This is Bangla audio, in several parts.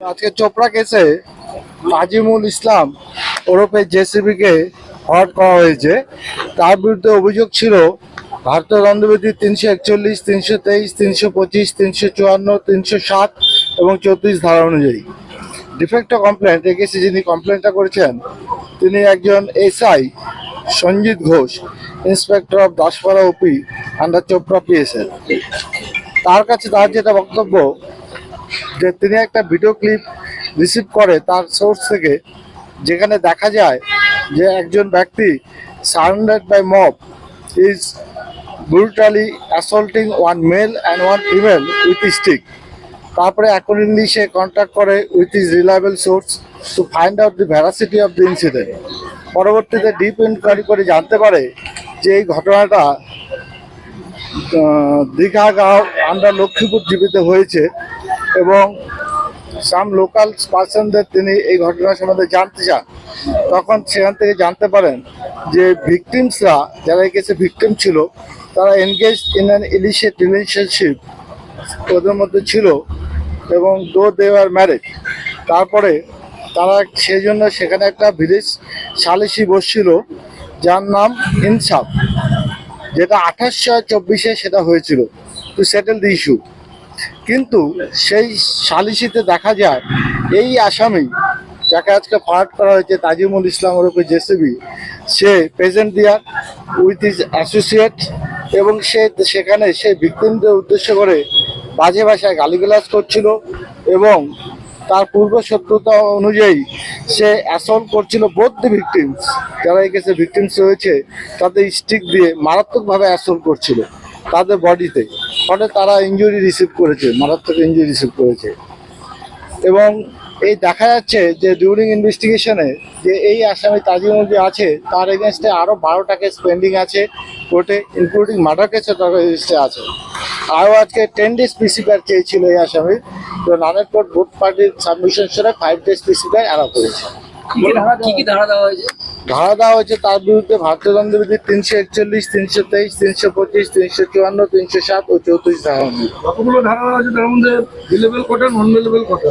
আজকে চোপড়া কেসে নাজিমুল ইসলাম ওরফে জেসিবিকে হট করা হয়েছে। তার বিরুদ্ধে অভিযোগ ছিল, ভারতীয় দণ্ডবিধি তিনশো একচল্লিশ, তিনশো তেইশ, তিনশো পঁচিশ, তিনশো চুয়ান্ন, তিনশো সাত এবং চৌত্রিশ ধারা অনুযায়ী। ডিফেক্ট কমপ্লেন্ট এ কেসে যিনি কমপ্লেনটা করেছেন, তিনি একজন SI Sanjit Ghosh inspector of Daspara OP under Chopra PSL তার কাছে তার যেটা বক্তব্য যে তিনি একটা ভিডিও ক্লিপ রিসিভ করে তার সোর্স থেকে, যেখানে দেখা যায় যে একজন ব্যক্তি surrounded by mob is brutally assaulting one male and one female with stick তারপরে অ্যাকর্ডিংলি সে কন্ট্যাক্ট করে with his reliable source to find out the veracity of the incident পরবর্তীতে ডিপ ইনকোয়ারি করে জানতে পারে যে এই ঘটনাটা দীঘা গাঁও আন্ডার লক্ষ্মীপুর জীবিত হয়েছে। এবং সাম লোকাল পার্সনদের তিনি এই ঘটনা সম্বন্ধে জানতে চান, তখন সেখান থেকে জানতে পারেন যে ভিকটিমসরা, যারা এই ভিকটিম ছিল, তারা engage in an illicit relationship ওদের মধ্যে ছিল এবং দো দেওয়ার ম্যারেজ তারপরে তারা সেই জন্য সেখানে একটা ভিলেজ সালিসি বসছিল, যার নাম ইনসাফ, যেটা আঠাশশো চব্বিশে সেটা হয়েছিল টু সেটেল দি ইস্যু কিন্তু সেই সালিসিতে দেখা যায়, এই আসামি যাকে আজকে ফারাট করা হয়েছে তাজিমুল ইসলাম ওরফে JCB, say present there with his associate এবং সে সেখানে সেই ভিক্টিমদের উদ্দেশ্য করে বাজে ভাষায় গালিগালাজ করছিল এবং তার পূর্ব শত্রুতা অনুযায়ী সে অ্যাসল্ট করছিল বোধ দি ভিকটিমস যারা এই কেসে ভিকটিমস রয়েছে, তাদের স্টিক দিয়ে মারাত্মকভাবে অ্যাসল্ট করছিল তাদের বডিতে ফলে তারা ইঞ্জুরি রিসিভ করেছে, মারাত্মক ইঞ্জুরি রিসিভ করেছে। এবং এই দেখা যাচ্ছে যে ডিউরিং ইনভেস্টিগেশনে যে এই আসামি তাজিমুল যে আছে, তার এগেনস্টে আরও বারোটা কেস পেন্ডিং আছে। কোর্টে ইনক্লুডিং মার্ডার কেসও তার আছে। আরও আজকে টেন ডেজ পিসিপার চেয়েছিল এই আসামি। তো নানের কোর্ট বোথ পার্টির সাবমিশন সেরে ফাইভ ডেজ পিসিপার অ্যালাউ করেছে। কি কি ধারা দেওয়া হয়েছে? ধারা দেওয়া হয়েছে তার বিরুদ্ধে ভারতীয় দণ্ডবিধি তিনশো একচল্লিশ তিনশো তেইশ তিনশো পঁচিশ তিনশো চুয়ান্ন তিনশো সাত ও চৌত্রিশ ধারা কতগুলো ধারা আছে? তার মধ্যে বিলেবল কোটা নন বিলেবল কোটা?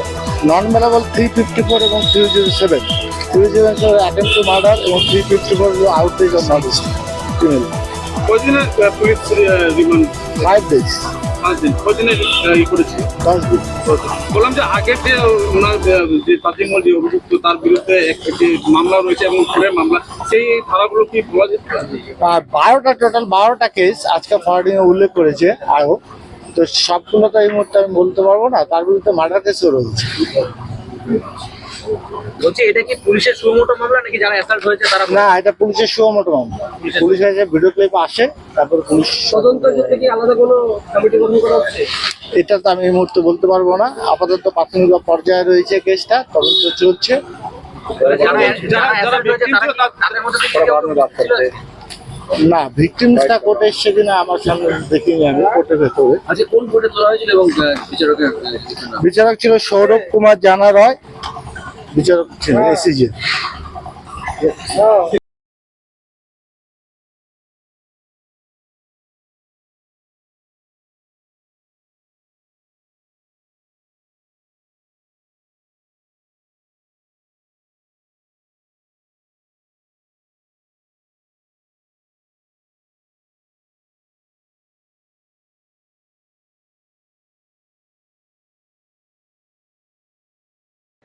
Non bailable three fifty four এবং three zero seven three zero seven attempt to murder এবং three fifty four outreach of police remand five days দিন। কদিনে ই করেছে? বললাম যে আগের যে ওনার যে তাজিমল যে অভিযুক্ত, তার বিরুদ্ধে একটি মামলা রয়েছে এবং খুনের মামলা, সেই ধারাগুলো কি বলা যেতে বারোটা টোটাল বারোটা কেস আজকে ফরওয়ার্ডিংয়ে উল্লেখ করেছে, আরও তো সবগুলো তো এই মুহূর্তে আমি বলতে পারব না, তার বিরুদ্ধে মার্ডার কেসও রয়েছে। বলছি এটা কি পুলিশের সুমোটো মামলা নাকি যারা অ্যাসাল্ট হয়েছে তারা না এটা পুলিশের সুমোটো মামলা। পুলিশ কাছে ভিডিও ক্লিপ আসে তারপর পুলিশ তদন্ত ক্ষেত্রে কি আলাদা কোনো কমিটি গঠন করা হচ্ছে? এটা তো আমি এই মুহূর্তে বলতে পারব না। আপাতত প্রাথমিক পর্যায়ে রয়েছে কেসটা তদন্ত চলছে? না ভিকটিমসটা কোর্টে এসছে কিনা আমার সামনে দেখিনি আমি কোর্টের ভেতরে। আচ্ছা কোন কোর্টে তোলা হয়েছিল এবং বিচারকের আহ, কিছু নাম? বিচারক ছিল সৌরভ কুমার জানা রয় বিচারক ছিলেন এসিজি